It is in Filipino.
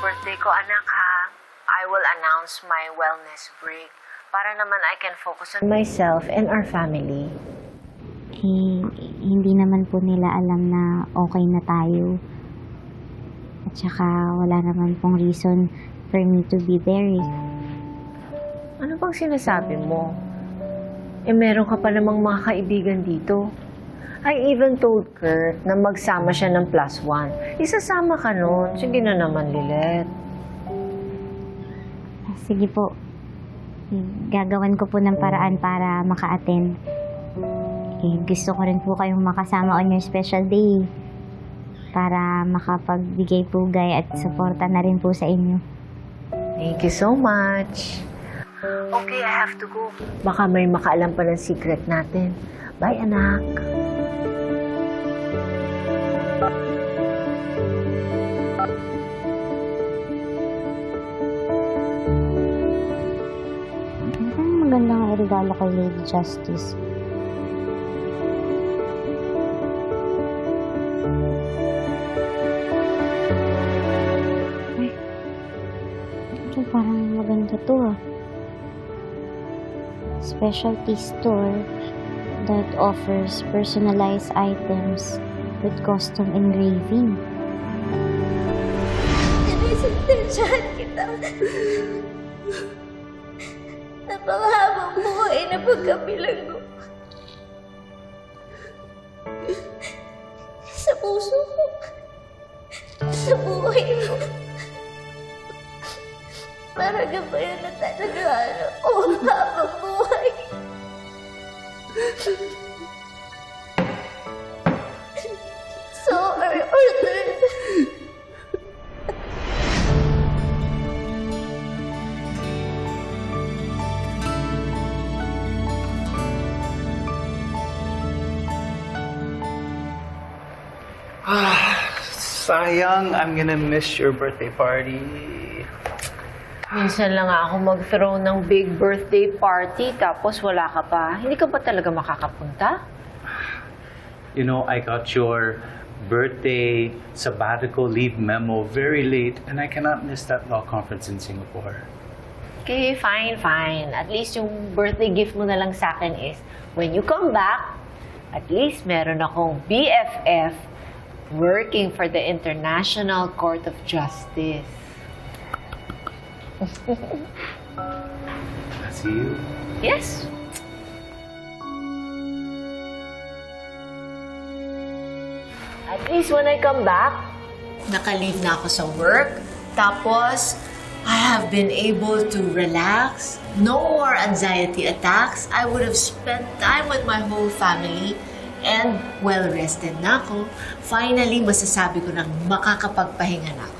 birthday ko, anak, ha? I will announce my wellness break para naman I can focus on myself and our family. Eh, hindi naman po nila alam na okay na tayo. At saka wala naman pong reason for me to be there eh. Ano bang sinasabi mo? Eh, meron ka pa namang mga kaibigan dito. I even told Kurt na magsama siya ng plus one. Isasama ka nun. Sige na naman, Lilet. Sige po. Gagawan ko po ng paraan para maka-attend. Eh, gusto ko rin po kayong makasama on your special day. Para makapagbigay pugay at suporta na rin po sa inyo. Thank you so much. Okay, I have to go. Baka may makaalam pa ng secret natin. Bye, anak. Magandang regalo kay Lady Justice. Ay, ito parang maganda to ah. Specialty store that offers personalized items with custom engraving. Sinisintensyahan kita. Napakahabang buhay na pagkabilang mo. Sa puso ko. Sa buhay mo. Para gabayan na talaga ano, o habang buhay. So are ordered. Sayang, I'm gonna miss your birthday party. Minsan lang ako mag-throw ng big birthday party tapos wala ka pa. Hindi ka ba talaga makakapunta? You know, I got your birthday sabbatical leave memo very late and I cannot miss that law conference in Singapore. Okay, fine, fine. At least yung birthday gift mo na lang sa akin is, when you come back, at least meron akong BFF working for the International Court of Justice. See you. Yes. At least when I come back, naka-leave na ako sa work. Tapos, I have been able to relax. No more anxiety attacks. I would have spent time with my whole family and well-rested na ako. Finally, masasabi ko nang makakapagpahinga na ako.